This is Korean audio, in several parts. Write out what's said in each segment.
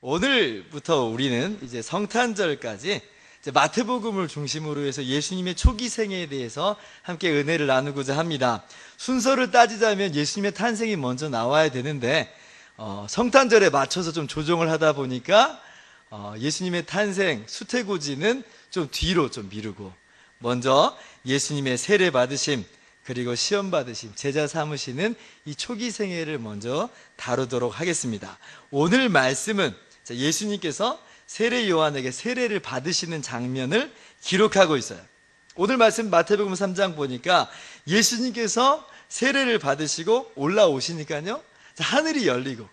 오늘부터 우리는 이제 성탄절까지 이제 마태복음을 중심으로 해서 예수님의 초기 생애에 대해서 함께 은혜를 나누고자 합니다. 순서를 따지자면 예수님의 탄생이 먼저 나와야 되는데 어, 성탄절에 맞춰서 좀 조정을 하다 보니까 어, 예수님의 탄생 수태고지는 좀 뒤로 좀 미루고 먼저 예수님의 세례 받으심 그리고 시험 받으심 제자 삼으시는 이 초기 생애를 먼저 다루도록 하겠습니다. 오늘 말씀은 자, 예수님께서 세례 요한에게 세례를 받으시는 장면을 기록하고 있어요. 오늘 말씀 마태복음 3장 보니까 예수님께서 세례를 받으시고 올라오시니까요. 자, 하늘이 열리고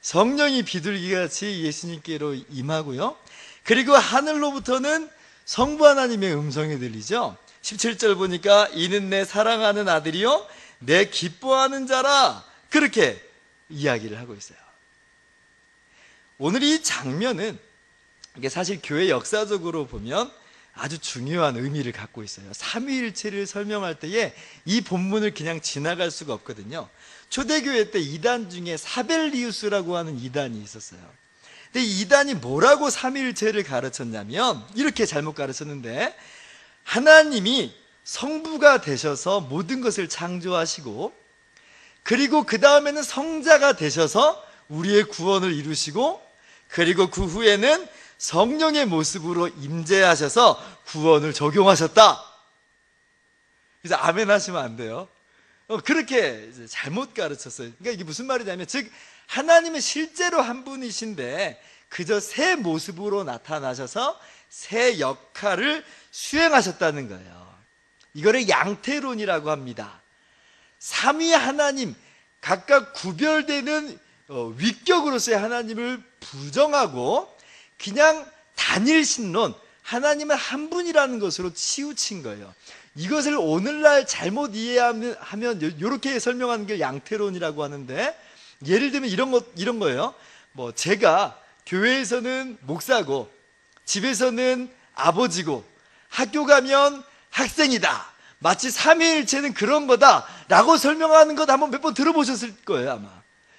성령이 비둘기 같이 예수님께로 임하고요. 그리고 하늘로부터는 성부 하나님의 음성이 들리죠. 17절 보니까 이는 내 사랑하는 아들이요 내 기뻐하는 자라 그렇게 이야기를 하고 있어요. 오늘 이 장면은 이게 사실 교회 역사적으로 보면 아주 중요한 의미를 갖고 있어요. 삼위일체를 설명할 때에 이 본문을 그냥 지나갈 수가 없거든요. 초대교회 때 이단 중에 사벨리우스라고 하는 이단이 있었어요. 근데 이 이단이 뭐라고 삼위일체를 가르쳤냐면 이렇게 잘못 가르쳤는데 하나님이 성부가 되셔서 모든 것을 창조하시고 그리고 그 다음에는 성자가 되셔서 우리의 구원을 이루시고 그리고 그 후에는 성령의 모습으로 임재하셔서 구원을 적용하셨다. 그래서 아멘 하시면 안 돼요. 어, 그렇게 잘못 가르쳤어요. 그러니까 이게 무슨 말이냐면, 즉, 하나님은 실제로 한 분이신데, 그저 새 모습으로 나타나셔서 새 역할을 수행하셨다는 거예요. 이거를 양태론이라고 합니다. 삼위 하나님, 각각 구별되는 어, 위격으로서의 하나님을 부정하고 그냥 단일 신론, 하나님은 한 분이라는 것으로 치우친 거예요. 이것을 오늘날 잘못 이해하면 이렇게 설명하는 게 양태론이라고 하는데 예를 들면 이런 것 이런 거예요. 뭐 제가 교회에서는 목사고 집에서는 아버지고 학교 가면 학생이다. 마치 삼위일체는 그런 거다라고 설명하는 것 한번 몇 번 들어보셨을 거예요 아마.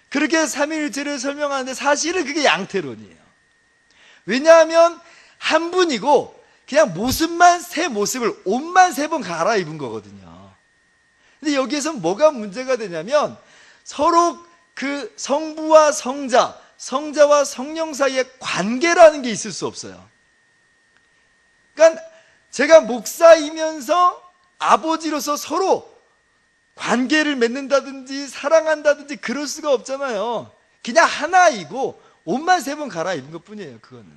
그렇게 삼위일체를 설명하는데 사실은 그게 양태론이에요. 왜냐하면 한 분이고 그냥 모습만 새 모습을 옷만 세 번 갈아입은 거거든요. 근데 여기에서 뭐가 문제가 되냐면 서로 그 성부와 성자, 성자와 성령 사이의 관계라는 게 있을 수 없어요. 그러니까 제가 목사이면서 아버지로서 서로 관계를 맺는다든지 사랑한다든지 그럴 수가 없잖아요. 그냥 하나이고 옷만 세 번 갈아입은 것 뿐이에요, 그거는.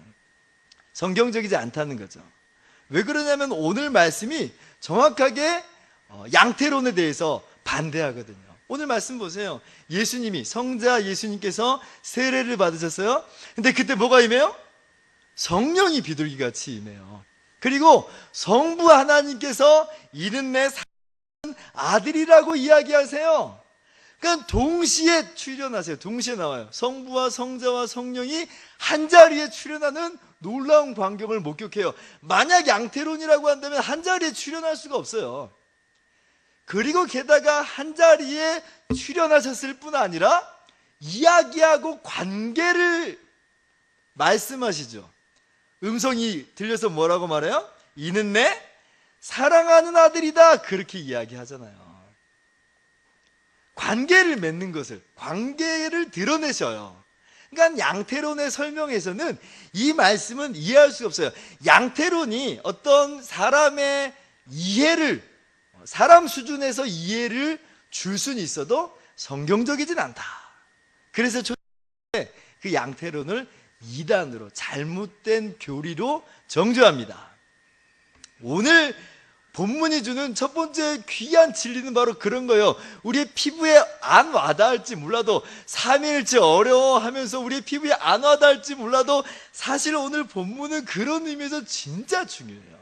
성경적이지 않다는 거죠. 왜 그러냐면 오늘 말씀이 정확하게 어, 양태론에 대해서 반대하거든요. 오늘 말씀 보세요. 예수님이, 성자 예수님께서 세례를 받으셨어요. 근데 그때 뭐가 임해요? 성령이 비둘기 같이 임해요. 그리고 성부 하나님께서 이는 내 아들이라고 이야기하세요. 그러니까 동시에 출현하세요. 동시에 나와요. 성부와 성자와 성령이 한 자리에 출현하는 놀라운 광경을 목격해요. 만약 양태론이라고 한다면 한 자리에 출현할 수가 없어요. 그리고 게다가 한 자리에 출현하셨을 뿐 아니라 이야기하고 관계를 말씀하시죠. 음성이 들려서 뭐라고 말해요? 이는 내 사랑하는 아들이다. 그렇게 이야기하잖아요. 관계를 맺는 것을, 관계를 드러내셔요. 그러니까 양태론의 설명에서는 이 말씀은 이해할 수가 없어요. 양태론이 어떤 사람의 이해를, 사람 수준에서 이해를 줄 수는 있어도 성경적이진 않다. 그래서 그 양태론을 이단으로 잘못된 교리로 정죄합니다. 오늘 본문이 주는 첫 번째 귀한 진리는 바로 그런 거예요. 우리의 피부에 안 와닿을지 몰라도 삼일째 어려워하면서 우리의 피부에 안 와닿을지 몰라도 사실 오늘 본문은 그런 의미에서 진짜 중요해요.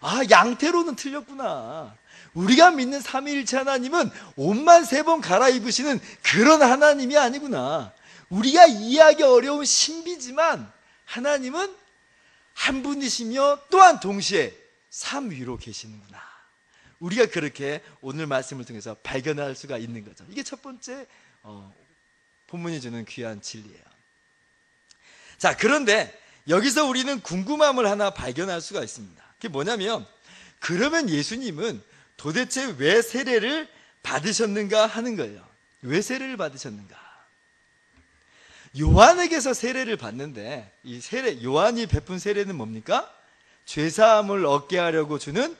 아, 양태로는 틀렸구나. 우리가 믿는 삼위일체 하나님은 옷만 세 번 갈아입으시는 그런 하나님이 아니구나. 우리가 이해하기 어려운 신비지만 하나님은 한 분이시며 또한 동시에 삶 위로 계시는구나. 우리가 그렇게 오늘 말씀을 통해서 발견할 수가 있는 거죠. 이게 첫 번째 어, 본문이 주는 귀한 진리예요. 자, 그런데 여기서 우리는 궁금함을 하나 발견할 수가 있습니다. 그게 뭐냐면, 그러면 예수님은 도대체 왜 세례를 받으셨는가 하는 거예요. 왜 세례를 받으셨는가? 요한에게서 세례를 받는데, 이 세례, 요한이 베푼 세례는 뭡니까? 죄사함을 얻게 하려고 주는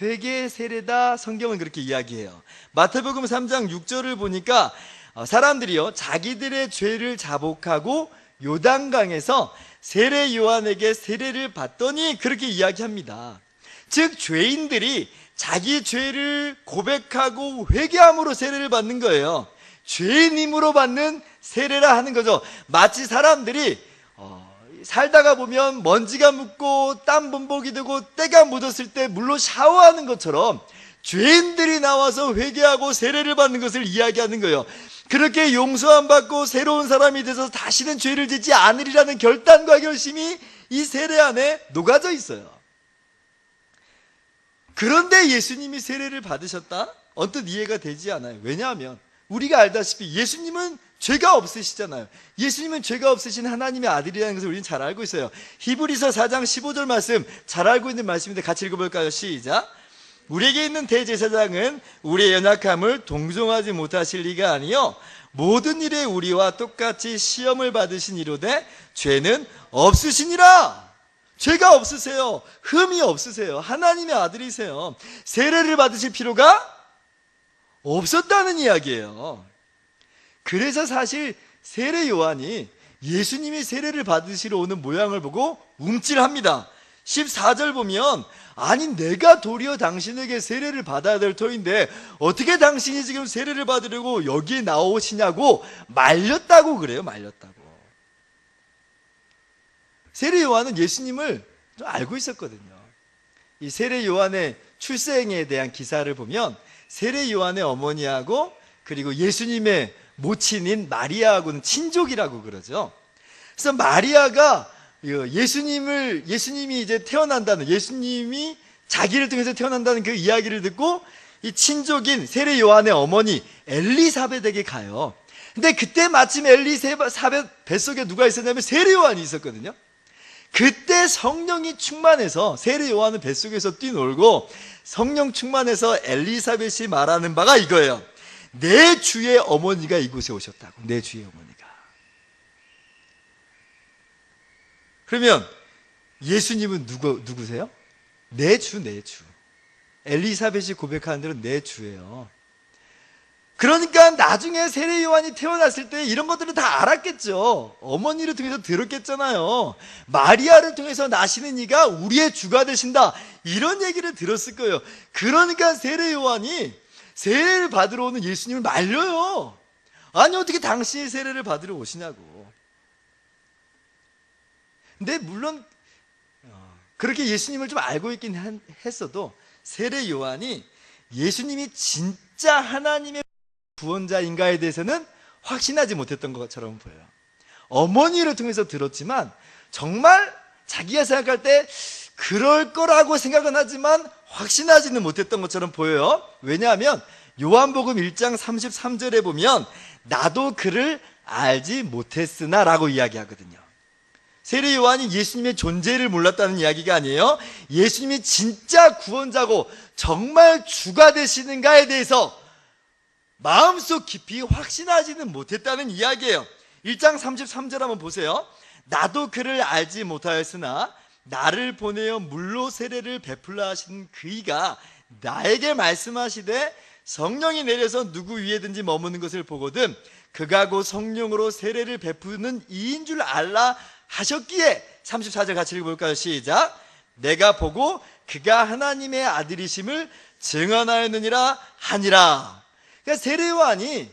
회개 세례다 성경은 그렇게 이야기해요. 마태복음 3장 6절을 보니까 어, 사람들이요 자기들의 죄를 자복하고 요단강에서 세례 요한에게 세례를 받더니 그렇게 이야기합니다. 즉 죄인들이 자기 죄를 고백하고 회개함으로 세례를 받는 거예요. 죄인임으로 받는 세례라 하는 거죠. 마치 사람들이 어, 살다가 보면 먼지가 묻고 땀 범벅이 되고 때가 묻었을 때 물로 샤워하는 것처럼 죄인들이 나와서 회개하고 세례를 받는 것을 이야기하는 거예요. 그렇게 용서함 받고 새로운 사람이 돼서 다시는 죄를 짓지 않으리라는 결단과 결심이 이 세례 안에 녹아져 있어요. 그런데 예수님이 세례를 받으셨다? 언뜻 이해가 되지 않아요. 왜냐하면 우리가 알다시피 예수님은 죄가 없으시잖아요. 예수님은 죄가 없으신 하나님의 아들이라는 것을 우리는 잘 알고 있어요. 히브리서 4장 15절 말씀 잘 알고 있는 말씀인데 같이 읽어볼까요? 시작. 우리에게 있는 대제사장은 우리의 연약함을 동정하지 못하실 리가 아니요 모든 일에 우리와 똑같이 시험을 받으신 이로되 죄는 없으시니라. 죄가 없으세요. 흠이 없으세요. 하나님의 아들이세요. 세례를 받으실 필요가 없었다는 이야기예요. 그래서 사실 세례 요한이 예수님이 세례를 받으시러 오는 모양을 보고 움찔합니다. 14절 보면 아니 내가 도리어 당신에게 세례를 받아야 될 터인데 어떻게 당신이 지금 세례를 받으려고 여기에 나오시냐고 말렸다고 그래요. 말렸다고. 세례 요한은 예수님을 좀 알고 있었거든요. 이 세례 요한의 출생에 대한 기사를 보면 세례 요한의 어머니하고 그리고 예수님의 모친인 마리아하고는 친족이라고 그러죠. 그래서 마리아가 예수님을 예수님이 이제 태어난다는 예수님이 자기를 통해서 태어난다는 그 이야기를 듣고 이 친족인 세례 요한의 어머니 엘리사벳에게 가요. 근데 그때 마침 엘리사벳 뱃속에 누가 있었냐면 세례 요한이 있었거든요. 그때 성령이 충만해서 세례 요한은 뱃속에서 뛰놀고 성령 충만해서 엘리사벳이 말하는 바가 이거예요. 내 주의 어머니가 이곳에 오셨다고. 내 주의 어머니가. 그러면 예수님은 누구, 누구세요? 내 주, 내 주. 엘리사벳이 고백하는 대로 내 주예요. 그러니까 나중에 세례 요한이 태어났을 때 이런 것들을 다 알았겠죠. 어머니를 통해서 들었겠잖아요. 마리아를 통해서 나시는 이가 우리의 주가 되신다. 이런 얘기를 들었을 거예요. 그러니까 세례 요한이 세례를 받으러 오는 예수님을 말려요. 아니 어떻게 당신이 세례를 받으러 오시냐고. 근데 물론 어, 그렇게 예수님을 좀 알고 있긴 했어도 세례 요한이 예수님이 진짜 하나님의 구원자인가에 대해서는 확신하지 못했던 것처럼 보여요. 어머니를 통해서 들었지만 정말 자기가 생각할 때 그럴 거라고 생각은 하지만 확신하지는 못했던 것처럼 보여요. 왜냐하면 요한복음 1장 33절에 보면 나도 그를 알지 못했으나 라고 이야기하거든요. 세례 요한이 예수님의 존재를 몰랐다는 이야기가 아니에요. 예수님이 진짜 구원자고 정말 주가 되시는가에 대해서 마음속 깊이 확신하지는 못했다는 이야기예요. 1장 33절 한번 보세요. 나도 그를 알지 못하였으나 나를 보내어 물로 세례를 베풀라 하신 그이가 나에게 말씀하시되 성령이 내려서 누구 위에든지 머무는 것을 보거든 그가 곧 성령으로 세례를 베푸는 이인 줄 알라 하셨기에 34절 같이 읽어볼까요? 시작. 내가 보고 그가 하나님의 아들이심을 증언하였느니라 하니라. 그러니까 세례요한이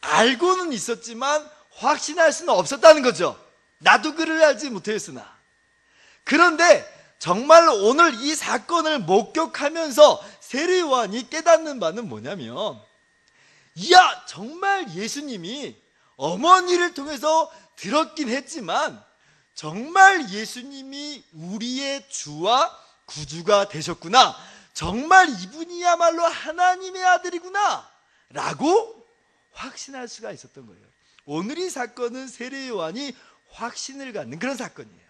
알고는 있었지만 확신할 수는 없었다는 거죠. 나도 그를 알지 못했으나 그런데 정말 오늘 이 사건을 목격하면서 세례요한이 깨닫는 바는 뭐냐면 이야 정말 예수님이 어머니를 통해서 들었긴 했지만 정말 예수님이 우리의 주와 구주가 되셨구나. 정말 이분이야말로 하나님의 아들이구나. 라고 확신할 수가 있었던 거예요. 오늘 이 사건은 세례 요한이 확신을 갖는 그런 사건이에요.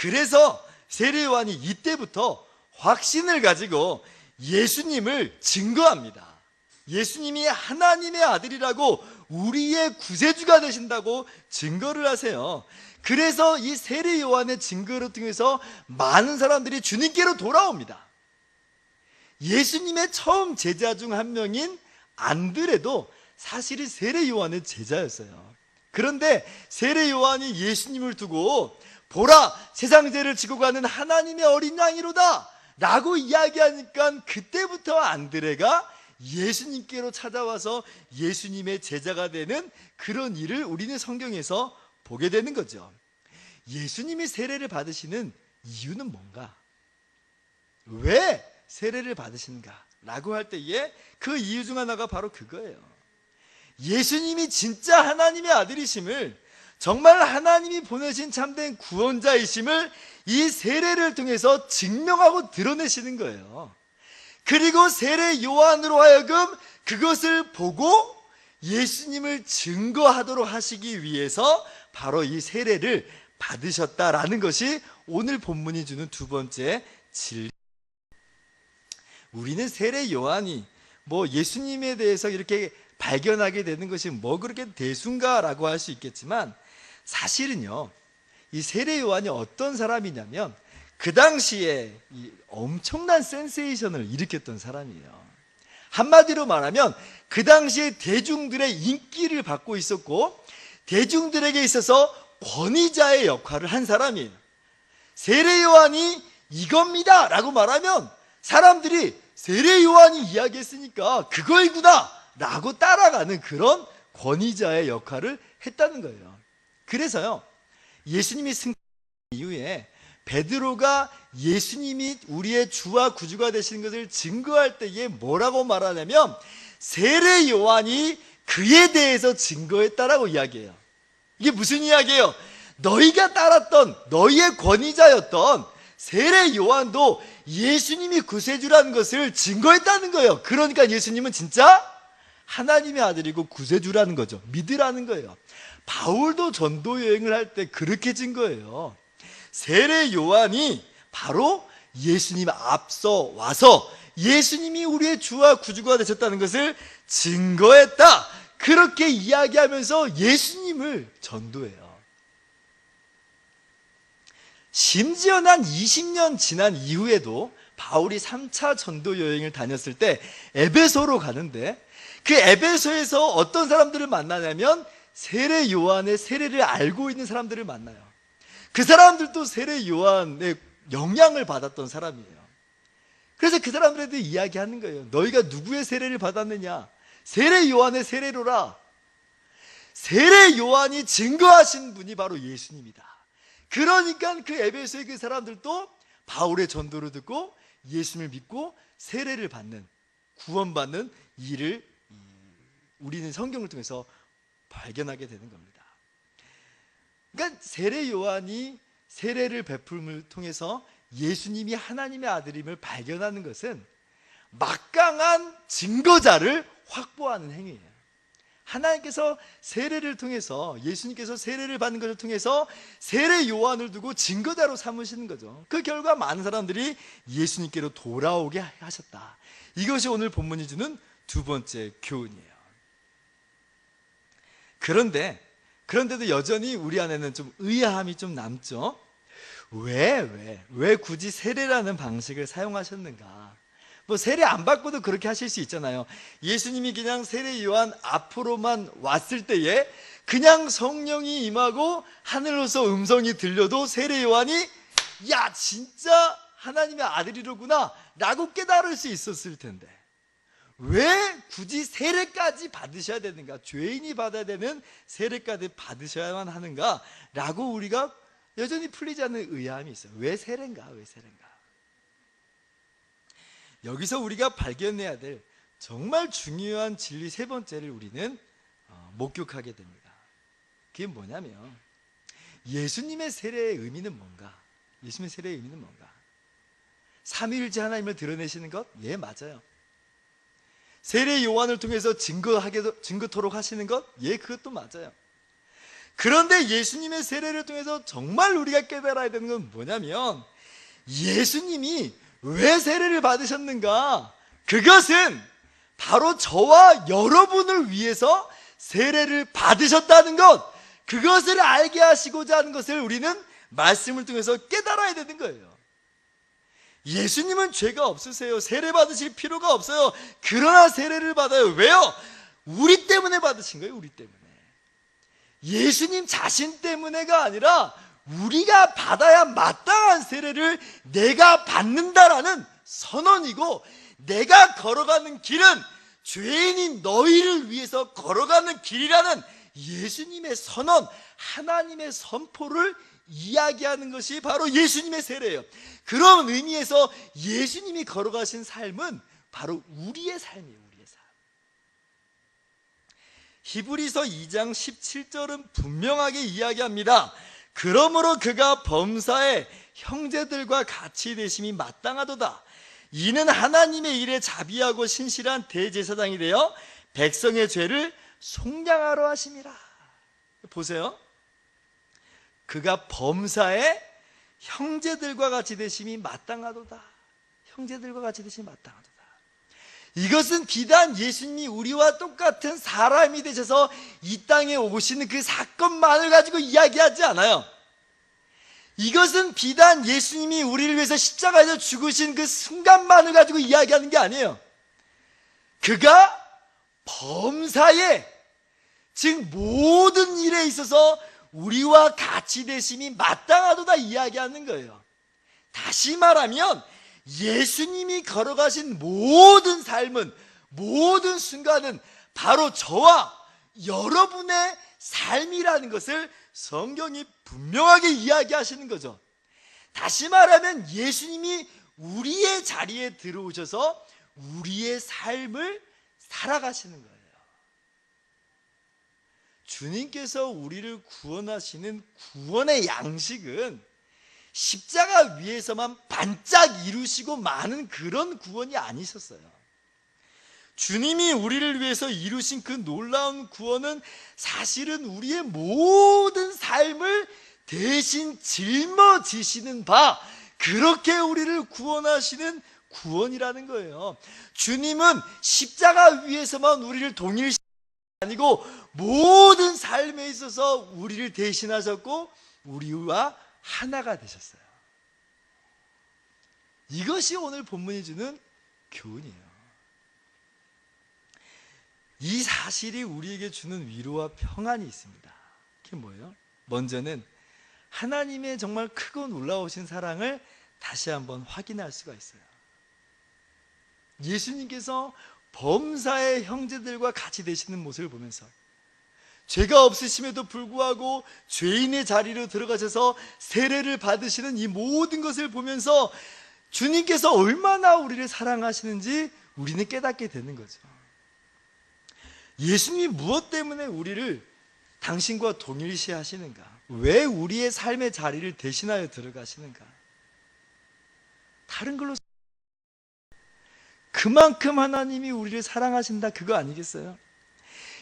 그래서 세례 요한이 이때부터 확신을 가지고 예수님을 증거합니다. 예수님이 하나님의 아들이라고 우리의 구세주가 되신다고 증거를 하세요. 그래서 이 세례 요한의 증거를 통해서 많은 사람들이 주님께로 돌아옵니다. 예수님의 처음 제자 중 한 명인 안드레도 사실은 세례 요한의 제자였어요. 그런데 세례 요한이 예수님을 두고 보라 세상 죄를 지고 가는 하나님의 어린 양이로다 라고 이야기하니까 그때부터 안드레가 예수님께로 찾아와서 예수님의 제자가 되는 그런 일을 우리는 성경에서 보게 되는 거죠. 예수님이 세례를 받으시는 이유는 뭔가? 왜 세례를 받으시는가? 라고 할 때에 그 이유 중 하나가 바로 그거예요. 예수님이 진짜 하나님의 아들이심을 정말 하나님이 보내신 참된 구원자이심을 이 세례를 통해서 증명하고 드러내시는 거예요. 그리고 세례 요한으로 하여금 그것을 보고 예수님을 증거하도록 하시기 위해서 바로 이 세례를 받으셨다라는 것이 오늘 본문이 주는 두 번째 진리. 우리는 세례 요한이 뭐 예수님에 대해서 이렇게 발견하게 되는 것이 뭐 그렇게 대순가라고 할 수 있겠지만 사실은요, 이 세례 요한이 어떤 사람이냐면 그 당시에 이 엄청난 센세이션을 일으켰던 사람이에요. 한마디로 말하면 그 당시에 대중들의 인기를 받고 있었고 대중들에게 있어서 권위자의 역할을 한 사람이에요. 세례 요한이 이겁니다! 라고 말하면 사람들이 세례 요한이 이야기했으니까 그거이구나! 라고 따라가는 그런 권위자의 역할을 했다는 거예요. 그래서요, 예수님이 승 이후에 베드로가 예수님이 우리의 주와 구주가 되시는 것을 증거할 때에 뭐라고 말하냐면 세례 요한이 그에 대해서 증거했다라고 이야기해요. 이게 무슨 이야기예요? 너희가 따랐던 너희의 권위자였던 세례 요한도 예수님이 구세주라는 것을 증거했다는 거예요. 그러니까 예수님은 진짜 하나님의 아들이고 구세주라는 거죠. 믿으라는 거예요. 바울도 전도 여행을 할 때 그렇게 증거해요. 세례 요한이 바로 예수님 앞서 와서 예수님이 우리의 주와 구주가 되셨다는 것을 증거했다. 그렇게 이야기하면서 예수님을 전도해요. 심지어 난 20년 지난 이후에도 바울이 3차 전도 여행을 다녔을 때 에베소로 가는데 그 에베소에서 어떤 사람들을 만나냐면 세례 요한의 세례를 알고 있는 사람들을 만나요. 그 사람들도 세례 요한의 영향을 받았던 사람이에요. 그래서 그 사람들한테 이야기하는 거예요. 너희가 누구의 세례를 받았느냐? 세례 요한의 세례로라. 세례 요한이 증거하신 분이 바로 예수님이다. 그러니까 그 에베소의 그 사람들도 바울의 전도를 듣고 예수님을 믿고 세례를 받는 구원받는 일을 우리는 성경을 통해서 발견하게 되는 겁니다. 그러니까 세례 요한이 세례를 베풀음을 통해서 예수님이 하나님의 아들임을 발견하는 것은 막강한 증거자를 확보하는 행위예요. 하나님께서 세례를 통해서 예수님께서 세례를 받는 것을 통해서 세례 요한을 두고 증거자로 삼으시는 거죠. 그 결과 많은 사람들이 예수님께로 돌아오게 하셨다. 이것이 오늘 본문이 주는 두 번째 교훈이에요. 그런데 그런데도 여전히 우리 안에는 좀 의아함이 좀 남죠. 왜, 왜, 왜 굳이 세례라는 방식을 사용하셨는가? 뭐 세례 안 받고도 그렇게 하실 수 있잖아요. 예수님이 그냥 세례 요한 앞으로만 왔을 때에 그냥 성령이 임하고 하늘로서 음성이 들려도 세례 요한이 야 진짜 하나님의 아들이로구나 라고 깨달을 수 있었을 텐데 왜 굳이 세례까지 받으셔야 되는가? 죄인이 받아야 되는 세례까지 받으셔야만 하는가? 라고 우리가 여전히 풀리지 않는 의아함이 있어요. 왜 세례인가? 왜 세례인가? 여기서 우리가 발견해야 될 정말 중요한 진리 세 번째를 우리는 어, 목격하게 됩니다. 그게 뭐냐면 예수님의 세례의 의미는 뭔가? 예수님의 세례의 의미는 뭔가? 삼위일체 하나님을 드러내시는 것? 예, 맞아요. 세례 요한을 통해서 증거하게 증거토록 하시는 것? 예, 그것도 맞아요. 그런데 예수님의 세례를 통해서 정말 우리가 깨달아야 되는 건 뭐냐면 예수님이 왜 세례를 받으셨는가? 그것은 바로 저와 여러분을 위해서 세례를 받으셨다는 것, 그것을 알게 하시고자 하는 것을 우리는 말씀을 통해서 깨달아야 되는 거예요. 예수님은 죄가 없으세요. 세례 받으실 필요가 없어요. 그러나 세례를 받아요. 왜요? 우리 때문에 받으신 거예요. 우리 때문에. 예수님 자신 때문에가 아니라 우리가 받아야 마땅한 세례를 내가 받는다라는 선언이고 내가 걸어가는 길은 죄인인 너희를 위해서 걸어가는 길이라는 예수님의 선언, 하나님의 선포를 이야기하는 것이 바로 예수님의 세례예요. 그런 의미에서 예수님이 걸어가신 삶은 바로 우리의 삶이에요. 우리의 삶. 히브리서 2장 17절은 분명하게 이야기합니다. 그러므로 그가 범사에 형제들과 같이 되심이 마땅하도다. 이는 하나님의 일에 자비하고 신실한 대제사장이 되어 백성의 죄를 속량하러 하심이라. 보세요. 그가 범사에 형제들과 같이 되심이 마땅하도다. 형제들과 같이 되심이 마땅하도다. 이것은 비단 예수님이 우리와 똑같은 사람이 되셔서 이 땅에 오시는 그 사건만을 가지고 이야기하지 않아요. 이것은 비단 예수님이 우리를 위해서 십자가에서 죽으신 그 순간만을 가지고 이야기하는 게 아니에요. 그가 범사에, 즉 모든 일에 있어서 우리와 같이 되심이 마땅하도다 이야기하는 거예요. 다시 말하면 예수님이 걸어가신 모든 삶은 모든 순간은 바로 저와 여러분의 삶이라는 것을 성경이 분명하게 이야기하시는 거죠. 다시 말하면 예수님이 우리의 자리에 들어오셔서 우리의 삶을 살아가시는 거예요. 주님께서 우리를 구원하시는 구원의 양식은 십자가 위에서만 반짝 이루시고 많은 그런 구원이 아니셨어요. 주님이 우리를 위해서 이루신 그 놀라운 구원은 사실은 우리의 모든 삶을 대신 짊어지시는 바, 그렇게 우리를 구원하시는 구원이라는 거예요. 주님은 십자가 위에서만 우리를 동일시 아니고 모든 삶에 있어서 우리를 대신하셨고 우리와 하나가 되셨어요. 이것이 오늘 본문이 주는 교훈이에요. 이 사실이 우리에게 주는 위로와 평안이 있습니다. 그게 뭐예요? 먼저는 하나님의 정말 크고 놀라우신 사랑을 다시 한번 확인할 수가 있어요. 예수님께서 범사의 형제들과 같이 되시는 모습을 보면서 죄가 없으심에도 불구하고 죄인의 자리로 들어가셔서 세례를 받으시는 이 모든 것을 보면서 주님께서 얼마나 우리를 사랑하시는지 우리는 깨닫게 되는 거죠. 예수님이 무엇 때문에 우리를 당신과 동일시 하시는가? 왜 우리의 삶의 자리를 대신하여 들어가시는가? 다른 걸로 그만큼 하나님이 우리를 사랑하신다 그거 아니겠어요?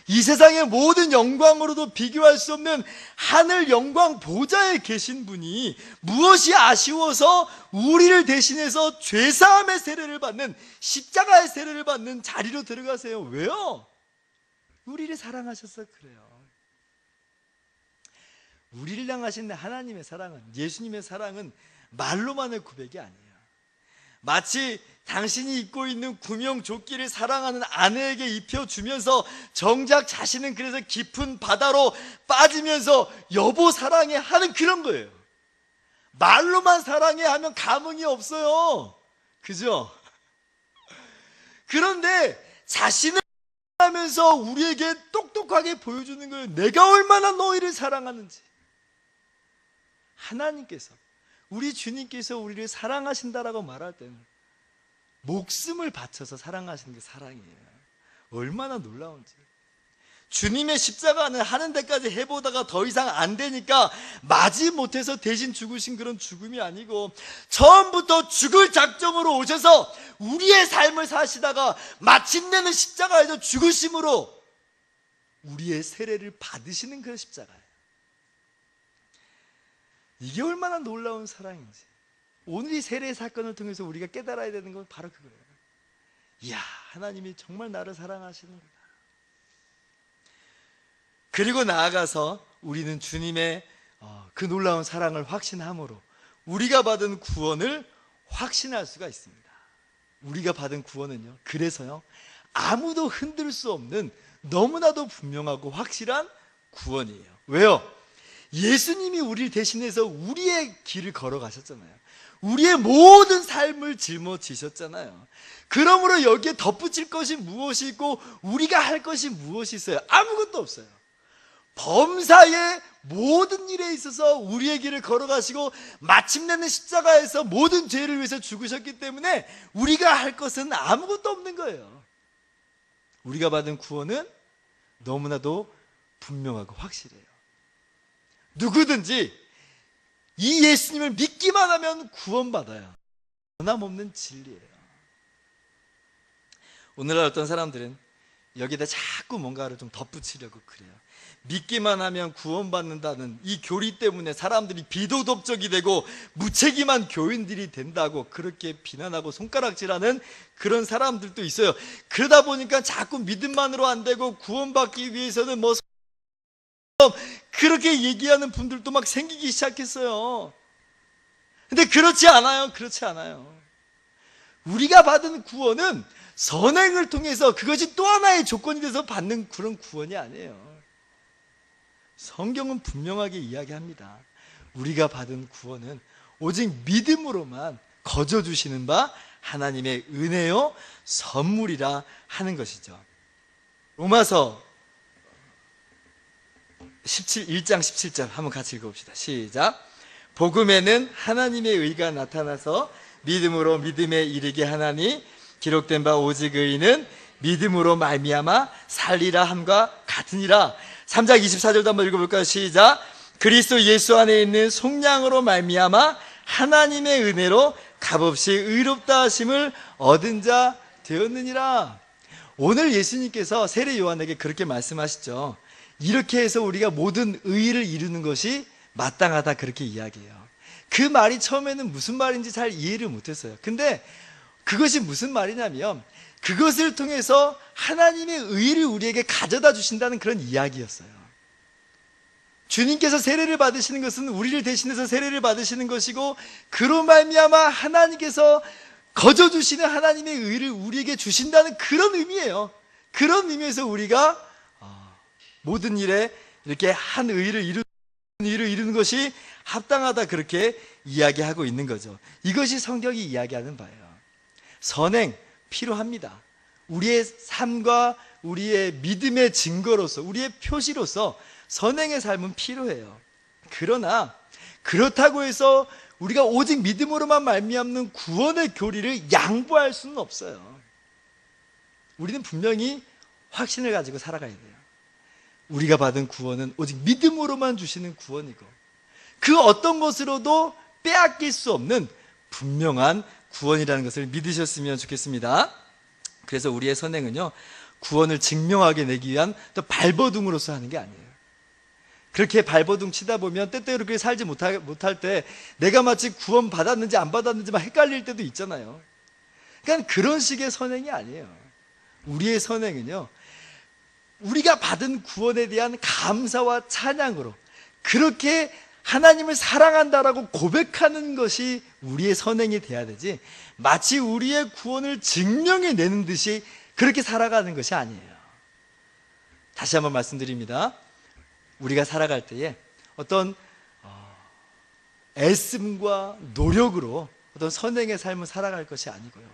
이 세상의 모든 영광으로도 비교할 수 없는 하늘 영광 보좌에 계신 분이 무엇이 아쉬워서 우리를 대신해서 죄사함의 세례를 받는 십자가의 세례를 받는 자리로 들어가세요. 왜요? 우리를 사랑하셔서 그래요. 우리를 향하신 하나님의 사랑은 예수님의 사랑은 말로만의 고백이 아니에요. 마치 당신이 입고 있는 구명 조끼를 사랑하는 아내에게 입혀주면서 정작 자신은 그래서 깊은 바다로 빠지면서 여보 사랑해 하는 그런 거예요. 말로만 사랑해 하면 감흥이 없어요. 그죠? 그런데 자신을 하면서 우리에게 똑똑하게 보여주는 거예요. 내가 얼마나 너희를 사랑하는지. 하나님께서 우리 주님께서 우리를 사랑하신다라고 말할 때는 목숨을 바쳐서 사랑하시는 게 사랑이에요. 얼마나 놀라운지. 주님의 십자가는 하는 데까지 해보다가 더 이상 안 되니까 마지 못해서 대신 죽으신 그런 죽음이 아니고 처음부터 죽을 작정으로 오셔서 우리의 삶을 사시다가 마침내는 십자가에서 죽으심으로 우리의 세례를 받으시는 그런 십자가예요. 이게 얼마나 놀라운 사랑인지. 오늘 이 세례 사건을 통해서 우리가 깨달아야 되는 건 바로 그거예요. 이야, 하나님이 정말 나를 사랑하시는구나. 그리고 나아가서 우리는 주님의 어, 그 놀라운 사랑을 확신함으로 우리가 받은 구원을 확신할 수가 있습니다. 우리가 받은 구원은요. 그래서요. 아무도 흔들 수 없는 너무나도 분명하고 확실한 구원이에요. 왜요? 예수님이 우리를 대신해서 우리의 길을 걸어가셨잖아요. 우리의 모든 삶을 짊어지셨잖아요. 그러므로 여기에 덧붙일 것이 무엇이 있고 우리가 할 것이 무엇이 있어요? 아무것도 없어요. 범사의 모든 일에 있어서 우리의 길을 걸어가시고 마침내는 십자가에서 모든 죄를 위해서 죽으셨기 때문에 우리가 할 것은 아무것도 없는 거예요. 우리가 받은 구원은 너무나도 분명하고 확실해요. 누구든지 이 예수님을 믿기만 하면 구원받아요. 변함없는 진리예요. 오늘날 어떤 사람들은 여기다 자꾸 뭔가를 좀 덧붙이려고 그래요. 믿기만 하면 구원받는다는 이 교리 때문에 사람들이 비도덕적이 되고 무책임한 교인들이 된다고 그렇게 비난하고 손가락질하는 그런 사람들도 있어요. 그러다 보니까 자꾸 믿음만으로 안 되고 구원받기 위해서는 뭐 그렇게 얘기하는 분들도 막 생기기 시작했어요. 근데 그렇지 않아요. 그렇지 않아요. 우리가 받은 구원은 선행을 통해서 그것이 또 하나의 조건이 돼서 받는 그런 구원이 아니에요. 성경은 분명하게 이야기합니다. 우리가 받은 구원은 오직 믿음으로만 거저 주시는 바 하나님의 은혜요 선물이라 하는 것이죠. 로마서 17 1장 17절 한번 같이 읽어봅시다. 시작. 복음에는 하나님의 의가 나타나서 믿음으로 믿음에 이르게 하나니 기록된 바 오직 의인은 믿음으로 말미암아 살리라 함과 같으니라. 3장 24절도 한번 읽어볼까요? 시작. 그리스도 예수 안에 있는 속량으로 말미암아 하나님의 은혜로 값없이 의롭다 하심을 얻은 자 되었느니라. 오늘 예수님께서 세례 요한에게 그렇게 말씀하시죠. 이렇게 해서 우리가 모든 의의를 이루는 것이 마땅하다 그렇게 이야기해요. 그 말이 처음에는 무슨 말인지 잘 이해를 못했어요. 근데 그것이 무슨 말이냐면 그것을 통해서 하나님의 의를 우리에게 가져다 주신다는 그런 이야기였어요. 주님께서 세례를 받으시는 것은 우리를 대신해서 세례를 받으시는 것이고 그로 말미암아 하나님께서 거저 주시는 하나님의 의를 우리에게 주신다는 그런 의미예요. 그런 의미에서 우리가 어, 모든 일에 이렇게 한 의를 이루는 일을 이루는 것이 합당하다 그렇게 이야기하고 있는 거죠. 이것이 성경이 이야기하는 바예요. 선행 필요합니다. 우리의 삶과 우리의 믿음의 증거로서 우리의 표시로서 선행의 삶은 필요해요. 그러나 그렇다고 해서 우리가 오직 믿음으로만 말미암는 구원의 교리를 양보할 수는 없어요. 우리는 분명히 확신을 가지고 살아가야 돼요. 우리가 받은 구원은 오직 믿음으로만 주시는 구원이고 그 어떤 것으로도 빼앗길 수 없는 분명한 구원이라는 것을 믿으셨으면 좋겠습니다. 그래서 우리의 선행은요, 구원을 증명하게 내기 위한 또 발버둥으로서 하는 게 아니에요. 그렇게 발버둥 치다 보면 때때로 그렇게 살지 못할, 못할 때 내가 마치 구원 받았는지 안 받았는지 막 헷갈릴 때도 있잖아요. 그러니까 그런 식의 선행이 아니에요. 우리의 선행은요, 우리가 받은 구원에 대한 감사와 찬양으로 그렇게 하나님을 사랑한다라고 고백하는 것이 우리의 선행이 돼야 되지 마치 우리의 구원을 증명해 내는 듯이 그렇게 살아가는 것이 아니에요. 다시 한번 말씀드립니다. 우리가 살아갈 때에 어떤 어, 애씀과 노력으로 어떤 선행의 삶을 살아갈 것이 아니고요.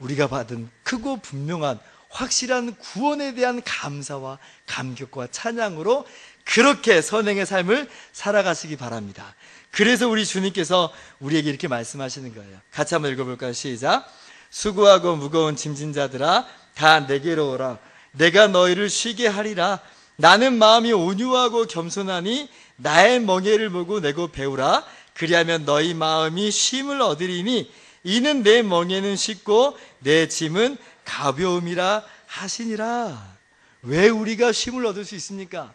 우리가 받은 크고 분명한 확실한 구원에 대한 감사와 감격과 찬양으로 그렇게 선행의 삶을 살아가시기 바랍니다. 그래서 우리 주님께서 우리에게 이렇게 말씀하시는 거예요. 같이 한번 읽어볼까요? 시작. 수고하고 무거운 짐진 자들아, 다 내게로 오라. 내가 너희를 쉬게 하리라. 나는 마음이 온유하고 겸손하니 나의 멍에를 보고 내고 배우라. 그리하면 너희 마음이 쉼을 얻으리니 이는 내 멍에는 쉽고 내 짐은 가벼움이라 하시니라. 왜 우리가 쉼을 얻을 수 있습니까?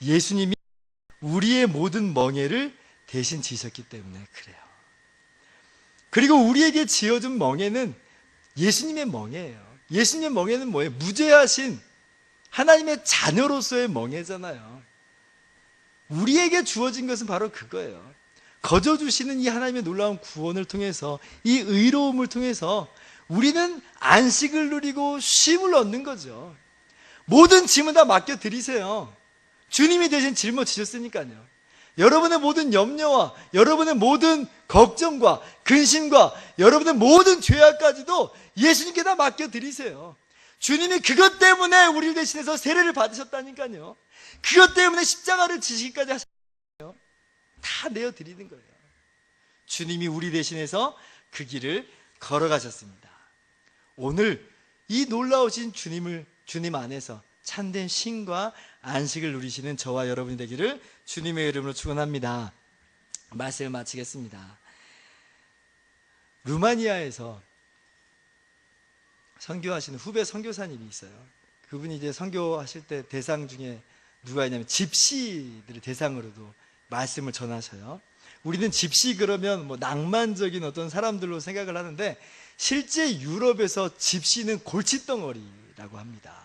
예수님이 우리의 모든 멍에를 대신 지셨기 때문에 그래요. 그리고 우리에게 지어준 멍에는 예수님의 멍에예요. 예수님의 멍에는 뭐예요? 무죄하신 하나님의 자녀로서의 멍에잖아요. 우리에게 주어진 것은 바로 그거예요. 거저 주시는 이 하나님의 놀라운 구원을 통해서 이 의로움을 통해서 우리는 안식을 누리고 쉼을 얻는 거죠. 모든 짐은 다 맡겨 드리세요. 주님이 대신 짊어지셨으니까요. 여러분의 모든 염려와 여러분의 모든 걱정과 근심과 여러분의 모든 죄악까지도 예수님께 다 맡겨 드리세요. 주님이 그것 때문에 우리를 대신해서 세례를 받으셨다니까요. 그것 때문에 십자가를 지시기까지 하셨어요. 다 내어 드리는 거예요. 주님이 우리 대신해서 그 길을 걸어가셨습니다. 오늘 이 놀라우신 주님을 주님 안에서 참된 신과 안식을 누리시는 저와 여러분이 되기를 주님의 이름으로 축원합니다. 말씀을 마치겠습니다. 루마니아에서 선교하시는 후배 선교사님이 있어요. 그분이 이제 선교하실 때 대상 중에 누가 있냐면 집시들을 대상으로도 말씀을 전하셔요. 우리는 집시 그러면 뭐 낭만적인 어떤 사람들로 생각을 하는데 실제 유럽에서 집시는 골칫덩어리라고 합니다.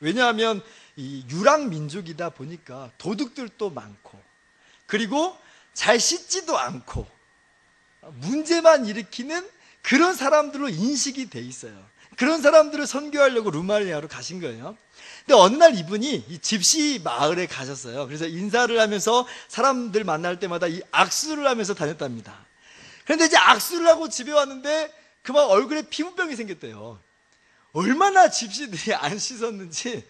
왜냐하면 이 유랑 민족이다 보니까 도둑들도 많고 그리고 잘 씻지도 않고 문제만 일으키는 그런 사람들로 인식이 돼 있어요. 그런 사람들을 선교하려고 루마니아로 가신 거예요. 근데 어느 날 이분이 이 집시 마을에 가셨어요. 그래서 인사를 하면서 사람들 만날 때마다 이 악수를 하면서 다녔답니다. 그런데 이제 악수를 하고 집에 왔는데 그만 얼굴에 피부병이 생겼대요. 얼마나 집시들이 안 씻었는지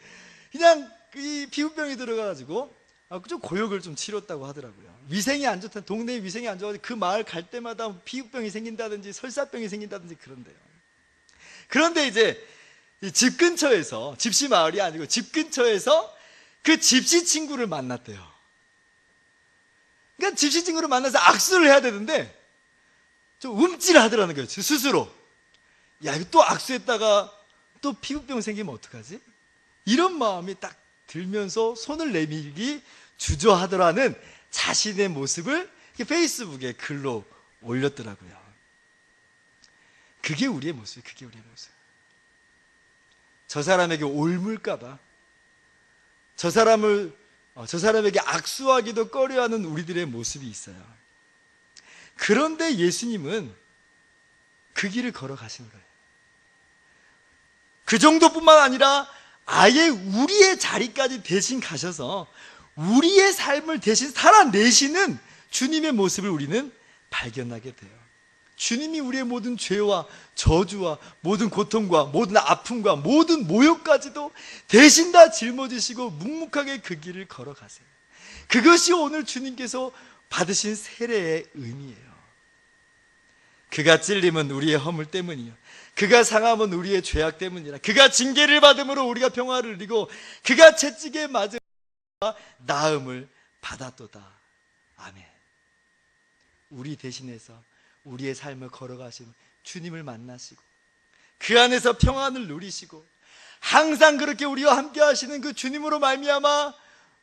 그냥 이 피부병이 들어가가지고 아, 좀 고역을 좀 치렀다고 하더라고요. 위생이 안 좋다, 동네 위생이 안 좋아서 그 마을 갈 때마다 피부병이 생긴다든지 설사병이 생긴다든지 그런데요. 그런데 이제 이집 근처에서 집시 마을이 아니고 집 근처에서 그 집시 친구를 만났대요. 그러니까 집시 친구를 만나서 악수를 해야 되는데 좀 움찔하더라는 거예요. 스스로. 야, 이거 또 악수했다가 또 피부병 생기면 어떡하지? 이런 마음이 딱 들면서 손을 내밀기 주저하더라는 자신의 모습을 페이스북에 글로 올렸더라고요. 그게 우리의 모습이에요. 그게 우리의 모습. 저 사람에게 옮을까봐, 저 사람을, 어, 저 사람에게 악수하기도 꺼려하는 우리들의 모습이 있어요. 그런데 예수님은 그 길을 걸어가신 거예요. 그 정도뿐만 아니라 아예 우리의 자리까지 대신 가셔서 우리의 삶을 대신 살아내시는 주님의 모습을 우리는 발견하게 돼요. 주님이 우리의 모든 죄와 저주와 모든 고통과 모든 아픔과 모든 모욕까지도 대신 다 짊어지시고 묵묵하게 그 길을 걸어가세요. 그것이 오늘 주님께서 받으신 세례의 의미예요. 그가 찔림은 우리의 허물 때문이요. 그가 상함은 우리의 죄악 때문이라. 그가 징계를 받음으로 우리가 평화를 누리고 그가 채찍에 맞음 나음을 받았도다. 아멘. 우리 대신해서 우리의 삶을 걸어가신 주님을 만나시고 그 안에서 평안을 누리시고 항상 그렇게 우리와 함께 하시는 그 주님으로 말미암아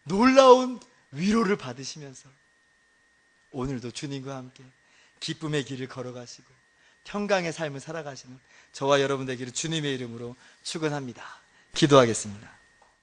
놀라운 위로를 받으시면서 오늘도 주님과 함께 기쁨의 길을 걸어가시고 평강의 삶을 살아가시는 저와 여러분 되기를 주님의 이름으로 축원합니다. 기도하겠습니다.